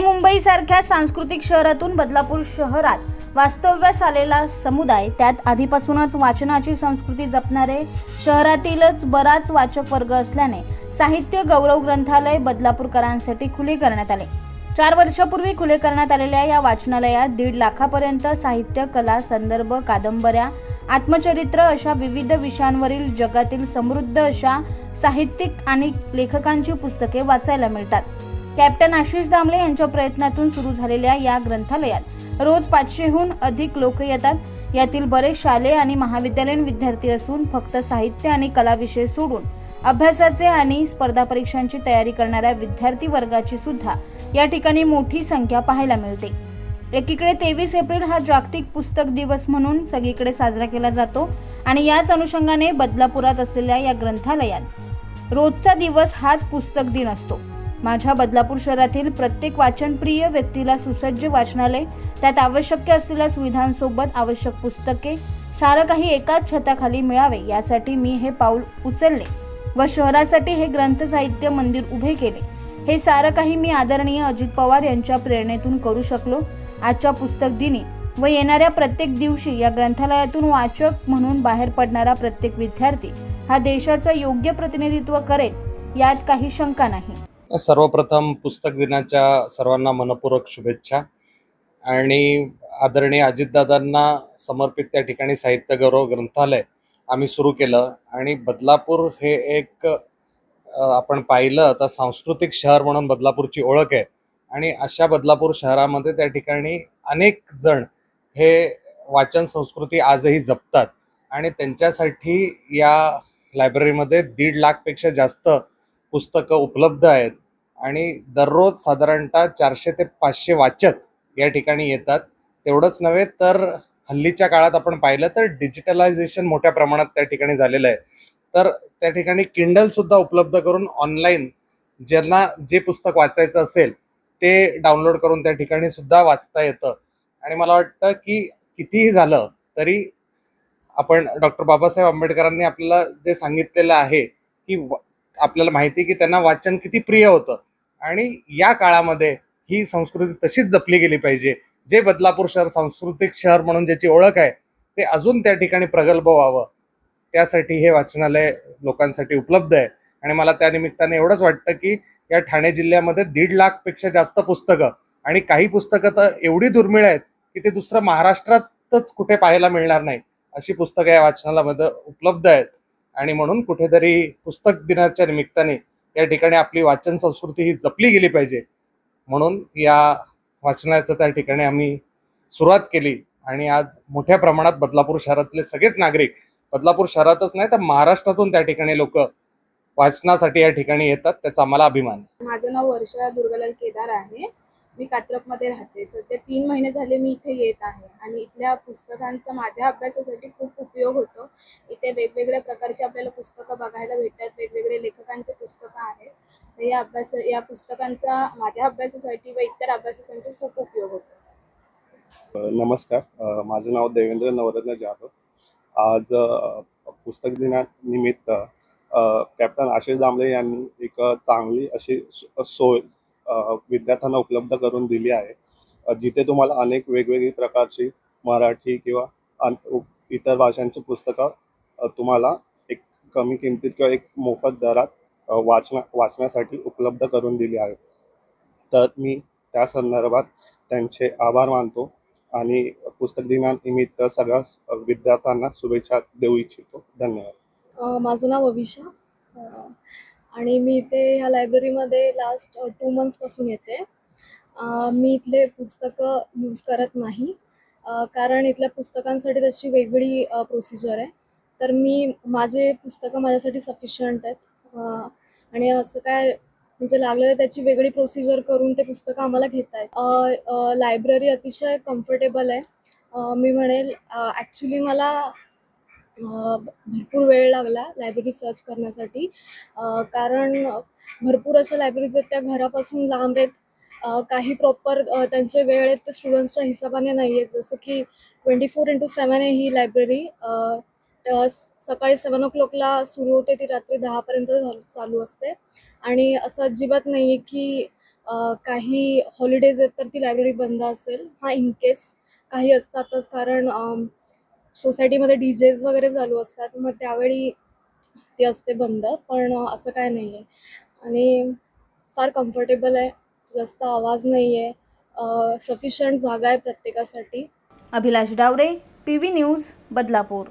मुंबईसारख्या सांस्कृतिक शहरातून बदलापूर शहरात वास्तव्यास आलेला समुदाय त्यात आधीपासूनच वाचनाची संस्कृती जपणारे शहरातीलच बराच वाचक वर्ग असल्याने साहित्य गौरव ग्रंथालय बदलापूरकरांसाठी खुले करण्यात आले. चार वर्षापूर्वी खुले करण्यात आलेल्या या वाचनालयात दीड लाखापर्यंत साहित्य कला संदर्भ कादंबऱ्या आत्मचरित्र अशा विविध विषयांवरील जगातील समृद्ध अशा साहित्यिक आणि लेखकांची पुस्तके वाचायला मिळतात. कॅप्टन आशिष दामले यांच्या प्रयत्नातून सुरू झालेल्या या ग्रंथालयात रोज पाचशेहून अधिक लोक येतात. यातील बरेच शालेय आणि महाविद्यालयीन विद्यार्थी असून फक्त साहित्य आणि कला विषय सोडून अभ्यासाचे आणि स्पर्धा परीक्षांची तयारी करणाऱ्या विद्यार्थी वर्गाची सुद्धा या ठिकाणी मोठी संख्या पाहायला मिळते. एकीकडे तेवीस एप्रिल हा जागतिक पुस्तक दिवस म्हणून सगळीकडे साजरा केला जातो आणि याच अनुषंगाने बदलापुरात असलेल्या या ग्रंथालयात रोजचा दिवस हाच पुस्तक दिन असतो. माझ्या बदलापूर शहरातील प्रत्येक वाचनप्रिय व्यक्तीला सुसज्ज वाचनालय त्यात आवश्यक असलेल्या सुविधांसोबत आवश्यक पुस्तके सारं काही एकाच छताखाली मिळावे यासाठी मी हे पाऊल उचलले व शहरासाठी हे ग्रंथ साहित्य मंदिर उभे केले. हे सारं काही मी आदरणीय अजित पवार यांच्या प्रेरणेतून करू शकलो. आजच्या पुस्तक दिनी व येणाऱ्या प्रत्येक दिवशी या ग्रंथालयातून वाचक म्हणून बाहेर पडणारा प्रत्येक विद्यार्थी हा देशाचं योग्य प्रतिनिधित्व करेल यात काही शंका नाही. सर्वप्रथम पुस्तक दिनाच्या सर्वांना मनपूर्वक शुभेच्छा. आणि आदरणीय अजितदादांना समर्पित त्या ठिकाणी साहित्य गौरव ग्रंथालय आम्ही सुरू केलं. आणि बदलापूर हे एक आपण पाहिलं तर सांस्कृतिक शहर म्हणून बदलापूरची ओळख आहे. आणि अशा बदलापूर शहरामध्ये त्या ठिकाणी अनेक जण हे वाचन संस्कृती आजही जपतात. आणि त्यांच्यासाठी या लायब्ररीमध्ये दीड लाखपेक्षा जास्त पुस्तकं उपलब्ध आहेत आणि दररोज साधारणतः चारशे ते पाचशे वाचक या ठिकाणी येतात. तेवढंच नव्हे तर हल्लीच्या काळात आपण पाहिलं तर डिजिटलायझेशन मोठ्या प्रमाणात त्या ठिकाणी झालेलं आहे. तर त्या ठिकाणी किंडल सुद्धा उपलब्ध करून ऑनलाईन ज्यांना जे पुस्तक वाचायचं असेल ते डाउनलोड करून त्या ठिकाणी सुद्धा वाचता येतं. आणि मला वाटतं की कितीही झालं तरी आपण डॉक्टर बाबासाहेब आंबेडकरांनी आपल्याला जे सांगितलेलं आहे की आपल्याला माहिती आहे की त्यांना वाचन किती प्रिय होतं. आणि या काळामध्ये ही संस्कृती तशीच जपली गेली पाहिजे. जे बदलापूर शहर सांस्कृतिक शहर म्हणून ज्याची ओळख आहे ते अजून त्या ठिकाणी प्रगल्भ व्हावं. त्यासाठी हे वाचनालय लोकांसाठी उपलब्ध आहे. आणि मला त्या निमित्ताने एवढंच वाटतं की या ठाणे जिल्ह्यामध्ये दीड लाखपेक्षा जास्त पुस्तकं आणि काही पुस्तकं तर एवढी दुर्मिळ आहेत की ते दुसरं महाराष्ट्रातच कुठे पाहायला मिळणार नाही. अशी पुस्तकं या वाचनालयामध्ये उपलब्ध आहेत. आणि म्हणून कुठेतरी पुस्तक दिनाच्या निमित्ताने या ठिकाणी आपली वाचन संस्कृती ही जपली गेली पाहिजे. म्हणून या वाचनाचं त्या ठिकाणी आम्ही सुरुवात केली आणि आज मोठ्या प्रमाणात बदलापूर शहरातले सगळेच नागरिक बदलापूर शहरातच नाही तर महाराष्ट्रातून त्या ठिकाणी लोक वाचनासाठी या ठिकाणी येतात त्याचा आम्हाला अभिमान माझं नाव वर्षा दुर्गालाल केदार आहे. मी कात्रपमध्ये राहते. सध्या तीन महिने झाले मी इथे येत आहे. आणि इथल्या पुस्तकांचा माझ्या अभ्यासासाठी खूप उपयोग होतो. इथे वेगवेगळ्या प्रकारचे आपल्याला पुस्तकं बघायला भेटतात. वेगवेगळे लेखकांचे पुस्तकं आहेत. तर या अभ्यास या पुस्तकांचा माझ्या अभ्यासासाठी व इतर अभ्यासासाठी खूप उपयोग होतो. नमस्कार. माझं नाव देवेंद्र नवरत्न जाधव. आज पुस्तक दिनानिमित्त कॅप्टन आशिष दामले यांनी एक चांगली अशी सोय विद्यार्थ्यांना उपलब्ध करून दिली आहे. जिथे तुम्हाला अनेक वेगवेगळी प्रकारची मराठी किंवा इतर भाषांची पुस्तकं तुम्हाला एक कमी किमतीत किंवा एक मोफत दरात वाचण्या वाचना वाचण्यासाठी उपलब्ध करून दिली आहे. तर मी त्या संदर्भात त्यांचे आभार मानतो आणि पुस्तक दिनानिमित्त सगळ्या विद्यार्थ्यांना शुभेच्छा देऊ इच्छितो. धन्यवाद. माझं नाव अभिषा. आणि मी इथे ह्या लायब्ररीमध्ये लास्ट टू मंथ्सपासून येते. मी इथले पुस्तकं यूज करत नाही. कारण इथल्या पुस्तकांसाठी तशी वेगळी प्रोसिजर आहे. तर मी माझे पुस्तकं माझ्यासाठी सफिशियंट आहेत. आणि असं काय म्हणजे लागलं तर त्याची वेगळी प्रोसिजर करून ते पुस्तकं आम्हाला घेता आहेत लायब्ररी अतिशय कम्फर्टेबल आहे. मी म्हणेल ॲक्च्युली मला भरपूर वेळ लागला लायब्ररी सर्च करण्यासाठी. कारण भरपूर अशा लायब्ररीज आहेत त्या घरापासून लांब आहेत. काही प्रॉपर त्यांचे वेळ आहेत ते स्टुडंट्सच्या हिशोबाने नाही आहेत. जसं की ट्वेंटी फोर इंटू सेवन आहे ही लायब्ररी सकाळी सेवन ओ क्लॉकला सुरू होते ती रात्री दहापर्यंत चालू असते. आणि असं अजिबात नाही आहे की काही हॉलिडेज आहेत तर ती लायब्ररी बंद असेल. हा इन केस काही असतातच. कारण सोसायटीमध्ये डी जेज वगैरे चालू असतात मग त्यावेळी ती असते बंद पण असं काय नाही आहे आणि फार कम्फर्टेबल आहे जास्त आवाज नाही आहे सफिशियंट जागा आहे प्रत्येकासाठी. Abhilash Daware P V news Badlapur.